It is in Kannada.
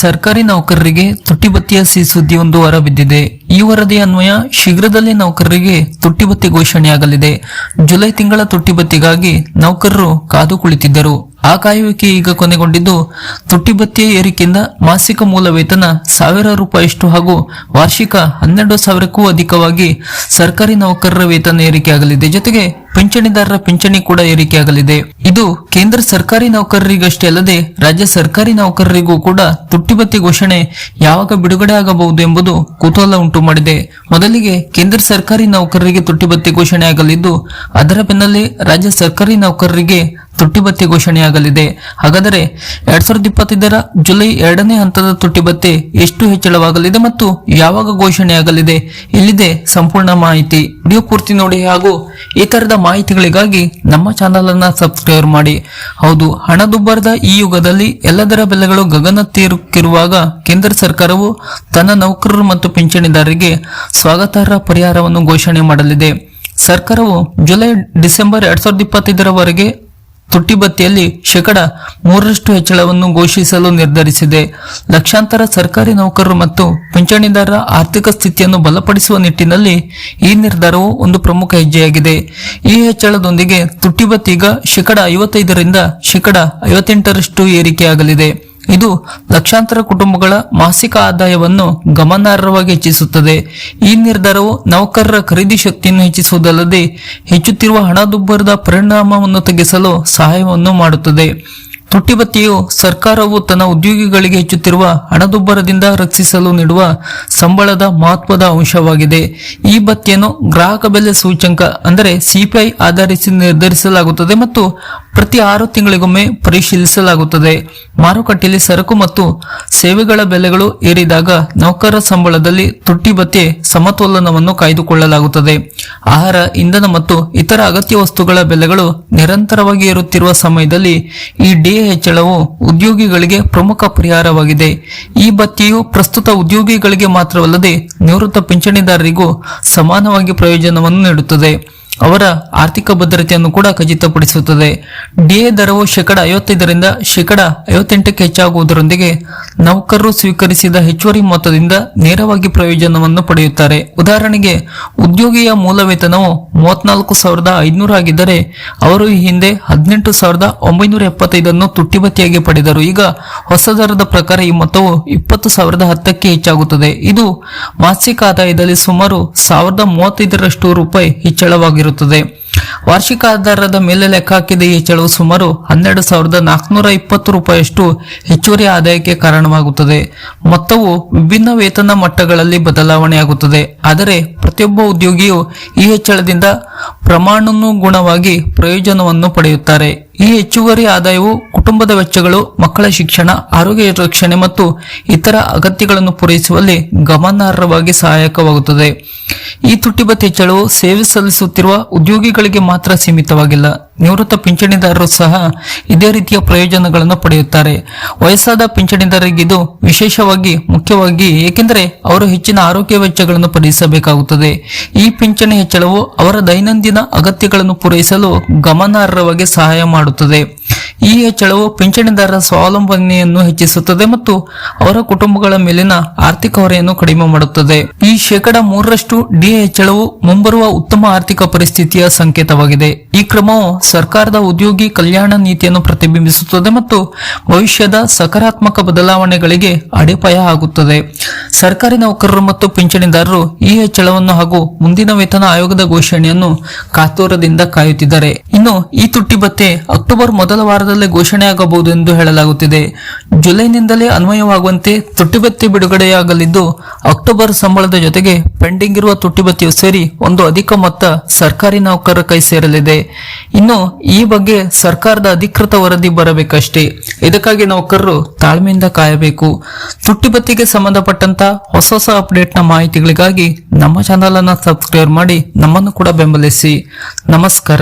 ಸರ್ಕಾರಿ ನೌಕರರಿಗೆ ತುಟ್ಟಿಬತ್ತಿಯ ಒಂದು ವರ ಬಿದ್ದಿದೆ. ಈ ವರದಿ ಅನ್ವಯ ಶೀಘ್ರದಲ್ಲೇ ನೌಕರರಿಗೆ ತುಟ್ಟಿಬತ್ತಿ ಘೋಷಣೆಯಾಗಲಿದೆ. ಜುಲೈ ತಿಂಗಳ ತುಟ್ಟಿಬತ್ತಿಗಾಗಿ ನೌಕರರು ಕಾದು ಕುಳಿತಿದ್ದರು. ಆ ಕಾಯುವಿಕೆ ಈಗ ಕೊನೆಗೊಂಡಿದ್ದು, ತುಟ್ಟಿಬತ್ತಿಯ ಏರಿಕೆಯಿಂದ ಮಾಸಿಕ ಮೂಲ ವೇತನ ಸಾವಿರ ರೂಪಾಯಿಯಷ್ಟು ಹಾಗೂ ವಾರ್ಷಿಕ ಹನ್ನೆರಡು ಸಾವಿರಕ್ಕೂ ಅಧಿಕವಾಗಿ ಸರ್ಕಾರಿ ನೌಕರರ ವೇತನ ಏರಿಕೆಯಾಗಲಿದೆ. ಜೊತೆಗೆ ಪಿಂಚಣಿದಾರರ ಪಿಂಚಣಿ ಕೂಡ ಏರಿಕೆಯಾಗಲಿದೆ ಇದು ಕೇಂದ್ರ ಸರ್ಕಾರಿ ನೌಕರರಿಗಷ್ಟೇ ಅಲ್ಲದೆ ರಾಜ್ಯ ಸರ್ಕಾರಿ ನೌಕರರಿಗೂ ಕೂಡ ತುಟ್ಟಿಬತ್ತಿ ಘೋಷಣೆ ಯಾವಾಗ ಬಿಡುಗಡೆ ಆಗಬಹುದು ಎಂಬುದು ಕುತೂಹಲ ಉಂಟು ಮಾಡಿದೆ. ಮೊದಲಿಗೆ ಕೇಂದ್ರ ಸರ್ಕಾರಿ ನೌಕರರಿಗೆ ತುಟ್ಟಿಬತ್ತಿ ಘೋಷಣೆ ಆಗಲಿದ್ದು, ಅದರ ಬೆನ್ನಲ್ಲೇ ರಾಜ್ಯ ಸರ್ಕಾರಿ ನೌಕರರಿಗೆ ತುಟ್ಟಿಬತ್ತಿ ಘೋಷಣೆಯಾಗಲಿದೆ. ಹಾಗಾದರೆ ಎರಡ್ ಸಾವಿರದ ಇಪ್ಪತ್ತೈದರ ಜುಲೈ ಎರಡನೇ ಹಂತದ ತುಟ್ಟಿಬತ್ತಿ ಎಷ್ಟು ಹೆಚ್ಚಳವಾಗಲಿದೆ ಮತ್ತು ಯಾವಾಗ ಘೋಷಣೆಯಾಗಲಿದೆ? ಇಲ್ಲಿದೆ ಸಂಪೂರ್ಣ ಮಾಹಿತಿ. ವಿಡಿಯೋ ಪೂರ್ತಿ ನೋಡಿ ಹಾಗೂ ಈ ತರದ ಮಾಹಿತಿಗಳಿಗಾಗಿ ನಮ್ಮ ಚಾನಲ್ ಅನ್ನ ಸಬ್ಸ್ಕ್ರೈಬ್ ಮಾಡಿ. ಹೌದು ಹಣದುಬ್ಬರದ ಈ ಯುಗದಲ್ಲಿ ಎಲ್ಲದರ ಬೆಲೆಗಳು ಗಗನ ಗಗನಕ್ಕೇರುತ್ತಿರುವಾಗ ಕೇಂದ್ರ ಸರ್ಕಾರವು ತನ್ನ ನೌಕರರು ಮತ್ತು ಪಿಂಚಣಿದಾರರಿಗೆ ಸ್ವಾಗತಾರ್ಹ ಪರಿಹಾರವನ್ನು ಘೋಷಣೆ ಮಾಡಲಿದೆ. ಸರ್ಕಾರವು ಜುಲೈ ಡಿಸೆಂಬರ್ ಎರಡ್ ಸಾವಿರದ ಇಪ್ಪತ್ತೈದರವರೆಗೆ ತುಟ್ಟಿಬತ್ತಿಯಲ್ಲಿ ಶೇಕಡ ಮೂರರಷ್ಟು ಹೆಚ್ಚಳವನ್ನು ಘೋಷಿಸಲು ನಿರ್ಧರಿಸಿದೆ. ಲಕ್ಷಾಂತರ ಸರ್ಕಾರಿ ನೌಕರರು ಮತ್ತು ಪಿಂಚಣಿದಾರರ ಆರ್ಥಿಕ ಸ್ಥಿತಿಯನ್ನು ಬಲಪಡಿಸುವ ನಿಟ್ಟಿನಲ್ಲಿ ಈ ನಿರ್ಧಾರವು ಒಂದು ಪ್ರಮುಖ ಹೆಜ್ಜೆಯಾಗಿದೆ. ಈ ಹೆಚ್ಚಳದೊಂದಿಗೆ ತುಟ್ಟಿಬತ್ತಿ ಈಗ ಶೇಕಡ ಐವತ್ತೈದರಿಂದ ಶೇಕಡ ಐವತ್ತೆಂಟರಷ್ಟು ಏರಿಕೆಯಾಗಲಿದೆ. ಇದು ಲಕ್ಷಾಂತರ ಕುಟುಂಬಗಳ ಮಾಸಿಕ ಆದಾಯವನ್ನು ಗಮನಾರ್ಹವಾಗಿ ಹೆಚ್ಚಿಸುತ್ತದೆ. ಈ ನಿರ್ಧಾರವು ನೌಕರರ ಖರೀದಿ ಶಕ್ತಿಯನ್ನು ಹೆಚ್ಚಿಸುವುದಲ್ಲದೆ ಹೆಚ್ಚುತ್ತಿರುವ ಹಣದುಬ್ಬರದ ಪರಿಣಾಮವನ್ನು ತಗ್ಗಿಸಲು ಸಹಾಯವನ್ನು ಮಾಡುತ್ತದೆ. ತುಟ್ಟಿಬತ್ತಿಯು ಸರ್ಕಾರವು ತನ್ನ ಉದ್ಯೋಗಿಗಳಿಗೆ ಹೆಚ್ಚುತ್ತಿರುವ ಹಣದುಬ್ಬರದಿಂದ ರಕ್ಷಿಸಲು ನೀಡುವ ಸಂಬಳದ ಮಹತ್ವದ ಅಂಶವಾಗಿದೆ. ಈ ಬತ್ತಿಯನ್ನು ಗ್ರಾಹಕ ಬೆಲೆ ಸೂಚ್ಯಂಕ, ಅಂದರೆ ಸಿಪಿಐ ಆಧರಿಸಿ ನಿರ್ಧರಿಸಲಾಗುತ್ತದೆ ಮತ್ತು ಪ್ರತಿ ಆರು ತಿಂಗಳಿಗೊಮ್ಮೆ ಪರಿಶೀಲಿಸಲಾಗುತ್ತದೆ. ಮಾರುಕಟ್ಟೆಯಲ್ಲಿ ಸರಕು ಮತ್ತು ಸೇವೆಗಳ ಬೆಲೆಗಳು ಏರಿದಾಗ ನೌಕರರ ಸಂಬಳದಲ್ಲಿ ತುಟ್ಟಿ ಭತ್ಯೆ ಸಮತೋಲನವನ್ನು ಕಾಯ್ದುಕೊಳ್ಳಲಾಗುತ್ತದೆ. ಆಹಾರ, ಇಂಧನ ಮತ್ತು ಇತರ ಅಗತ್ಯ ವಸ್ತುಗಳ ಬೆಲೆಗಳು ನಿರಂತರವಾಗಿ ಏರುತ್ತಿರುವ ಸಮಯದಲ್ಲಿ ಈ ಡಿ ಹೆಚ್ಚಳವು ಉದ್ಯೋಗಿಗಳಿಗೆ ಪ್ರಮುಖ ಪರಿಹಾರವಾಗಿದೆ. ಈ ಭತ್ಯೆಯು ಪ್ರಸ್ತುತ ಉದ್ಯೋಗಿಗಳಿಗೆ ಮಾತ್ರವಲ್ಲದೆ ನಿವೃತ್ತ ಪಿಂಚಣಿದಾರರಿಗೂ ಸಮಾನವಾಗಿ ಪ್ರಯೋಜನವನ್ನು ನೀಡುತ್ತದೆ. ಅವರ ಆರ್ಥಿಕ ಭದ್ರತೆಯನ್ನು ಕೂಡ ಖಚಿತಪಡಿಸುತ್ತದೆ. ಡಿಎ ದರವು ಶೇಕಡ ಐವತ್ತೈದರಿಂದ ಶೇಕಡ ಐವತ್ತೆಂಟಕ್ಕೆ ಹೆಚ್ಚಾಗುವುದರೊಂದಿಗೆ ನೌಕರರು ಸ್ವೀಕರಿಸಿದ ಹೆಚ್ಚುವರಿ ಮೊತ್ತದಿಂದ ನೇರವಾಗಿ ಪ್ರಯೋಜನವನ್ನು ಪಡೆಯುತ್ತಾರೆ. ಉದಾಹರಣೆಗೆ, ಉದ್ಯೋಗಿಯ ಮೂಲ ವೇತನವು ಮೂವತ್ನಾಲ್ಕು ಸಾವಿರದ ಐದುನೂರು ಆಗಿದ್ದರೆ, ಅವರು ಈ ಹಿಂದೆ ಹದಿನೆಂಟು ಸಾವಿರದ ಒಂಬೈನೂರ ಎಪ್ಪತ್ತೈದನ್ನು ತುಟ್ಟಿಬತ್ತಿಯಾಗಿ ಪಡೆದರು. ಈಗ ಹೊಸ ದರದ ಪ್ರಕಾರ ಈ ಮೊತ್ತವು ಇಪ್ಪತ್ತು ಸಾವಿರದ ಹತ್ತಕ್ಕೆ ಹೆಚ್ಚಾಗುತ್ತದೆ. ಇದು ಮಾಸಿಕ ಆದಾಯದಲ್ಲಿ ಸುಮಾರು ಸಾವಿರದ ಮೂವತ್ತೈದರಷ್ಟು ರೂಪಾಯಿ ಹೆಚ್ಚಳವಾಗಿರುತ್ತದೆ. ವಾರ್ಷಿಕ ಆಧಾರದ ಮೇಲೆ ಲೆಕ್ಕ ಹಾಕಿದ ಈ ಹೆಚ್ಚಳವು ಸುಮಾರು ಹನ್ನೆರಡು ಸಾವಿರದ ನಾಲ್ಕುನೂರ ಇಪ್ಪತ್ತು ರೂಪಾಯಿಯಷ್ಟು ಹೆಚ್ಚುವರಿ ಆದಾಯಕ್ಕೆ ಕಾರಣವಾಗುತ್ತದೆ. ಮೊತ್ತವು ವಿಭಿನ್ನ ವೇತನ ಮಟ್ಟಗಳಲ್ಲಿ ಬದಲಾವಣೆಯಾಗುತ್ತದೆ. ಆದರೆ ಪ್ರತಿಯೊಬ್ಬ ಉದ್ಯೋಗಿಯು ಈ ಹೆಚ್ಚಳದಿಂದ ಪ್ರಮಾಣಾನುಗುಣವಾಗಿ ಪ್ರಯೋಜನವನ್ನು ಪಡೆಯುತ್ತಾರೆ. ಈ ಹೆಚ್ಚುವರಿ ಆದಾಯವು ಕುಟುಂಬದ ವೆಚ್ಚಗಳು, ಮಕ್ಕಳ ಶಿಕ್ಷಣ, ಆರೋಗ್ಯ ರಕ್ಷಣೆ ಮತ್ತು ಇತರ ಅಗತ್ಯಗಳನ್ನು ಪೂರೈಸುವಲ್ಲಿ ಗಮನಾರ್ಹವಾಗಿ ಸಹಾಯಕವಾಗುತ್ತದೆ. ಈ ತುಟ್ಟಿಬತ್ತಿ ಹೆಚ್ಚಳವು ಸೇವೆ ಸಲ್ಲಿಸುತ್ತಿರುವ ಉದ್ಯೋಗಿಗಳಿಗೆ ಮಾತ್ರ ಸೀಮಿತವಾಗಿಲ್ಲ. ನಿವೃತ್ತ ಪಿಂಚಣಿದಾರರು ಸಹ ಇದೇ ರೀತಿಯ ಪ್ರಯೋಜನಗಳನ್ನು ಪಡೆಯುತ್ತಾರೆ. ವಯಸ್ಸಾದ ಪಿಂಚಣಿದಾರರಿಗೆ ಇದು ವಿಶೇಷವಾಗಿ ಮುಖ್ಯವಾಗಿ ಏಕೆಂದರೆ ಅವರು ಹೆಚ್ಚಿನ ಆರೋಗ್ಯ ವೆಚ್ಚಗಳನ್ನು ಭರಿಸಬೇಕಾಗುತ್ತದೆ ಈ ಪಿಂಚಣಿ ಹೆಚ್ಚಳವು ಅವರ ದೈನಂದಿನ ಅಗತ್ಯಗಳನ್ನು ಪೂರೈಸಲು ಗಮನಾರ್ಹವಾಗಿ ಸಹಾಯ ಮಾಡುತ್ತದೆ. ಈ ಹೆಚ್ಚಳವು ಪಿಂಚಣಿದಾರರ ಸ್ವಾವಲಂಬನೆಯನ್ನು ಹೆಚ್ಚಿಸುತ್ತದೆ ಮತ್ತು ಅವರ ಕುಟುಂಬಗಳ ಮೇಲಿನ ಆರ್ಥಿಕ ಹೊರೆಯನ್ನು ಕಡಿಮೆ ಮಾಡುತ್ತದೆ. ಈ ಶೇಕಡ ಮೂರರಷ್ಟು ಡಿ ಹೆಚ್ಚಳವು ಮುಂಬರುವ ಉತ್ತಮ ಆರ್ಥಿಕ ಪರಿಸ್ಥಿತಿಯ ಸಂಕೇತವಾಗಿದೆ. ಈ ಕ್ರಮವು ಸರ್ಕಾರದ ಉದ್ಯೋಗಿ ಕಲ್ಯಾಣ ನೀತಿಯನ್ನು ಪ್ರತಿಬಿಂಬಿಸುತ್ತದೆ ಮತ್ತು ಭವಿಷ್ಯದ ಸಕಾರಾತ್ಮಕ ಬದಲಾವಣೆಗಳಿಗೆ ಅಡಿಪಾಯ ಆಗುತ್ತದೆ. ಸರ್ಕಾರಿ ನೌಕರರು ಮತ್ತು ಪಿಂಚಣಿದಾರರು ಈ ಹೆಚ್ಚಳವನ್ನು ಹಾಗೂ ಮುಂದಿನ ವೇತನ ಆಯೋಗದ ಘೋಷಣೆಯನ್ನು ಕಾತುರದಿಂದ ಕಾಯುತ್ತಿದ್ದಾರೆ. ಇನ್ನು ಈ ತುಟ್ಟಿ ಭತ್ಯೆ ಅಕ್ಟೋಬರ್ ಮೊದಲ ವಾರದಲ್ಲೇ ಘೋಷಣೆಯಾಗಬಹುದು ಎಂದು ಹೇಳಲಾಗುತ್ತಿದೆ. ಜುಲೈನಿಂದಲೇ ಅನ್ವಯವಾಗುವಂತೆ ತುಟ್ಟಿ ಭತ್ಯೆ ಬಿಡುಗಡೆಯಾಗಲಿದ್ದು, ಅಕ್ಟೋಬರ್ ಸಂಬಳದ ಜೊತೆಗೆ ಪೆಂಡಿಂಗ್ ಇರುವ ತುಟ್ಟಿ ಭತ್ಯೆಯು ಸೇರಿ ಒಂದು ಅಧಿಕ ಮೊತ್ತ ಸರ್ಕಾರಿ ನೌಕರರ ಕೈ ಸೇರಲಿದೆ. ಇನ್ನು ಈ ಬಗ್ಗೆ ಸರ್ಕಾರದ ಅಧಿಕೃತ ವರದಿ ಬರಬೇಕಷ್ಟೇ. ಇದಕ್ಕಾಗಿ ನೌಕರರು ತಾಳ್ಮೆಯಿಂದ ಕಾಯಬೇಕು. ತುಟ್ಟಿ ಭತ್ಯೆಗೆ ಸಂಬಂಧಪಟ್ಟಂತ ಹೊಸ ಹೊಸ ಅಪ್ಡೇಟ್ನ ಮಾಹಿತಿಗಳಿಗಾಗಿ ನಮ್ಮ ಚಾನಲ್ ಅನ್ನ ಸಬ್ಸ್ಕ್ರೈಬ್ ಮಾಡಿ ನಮ್ಮನ್ನು ಕೂಡ ಬೆಂಬಲಿಸಿ. ನಮಸ್ಕಾರ.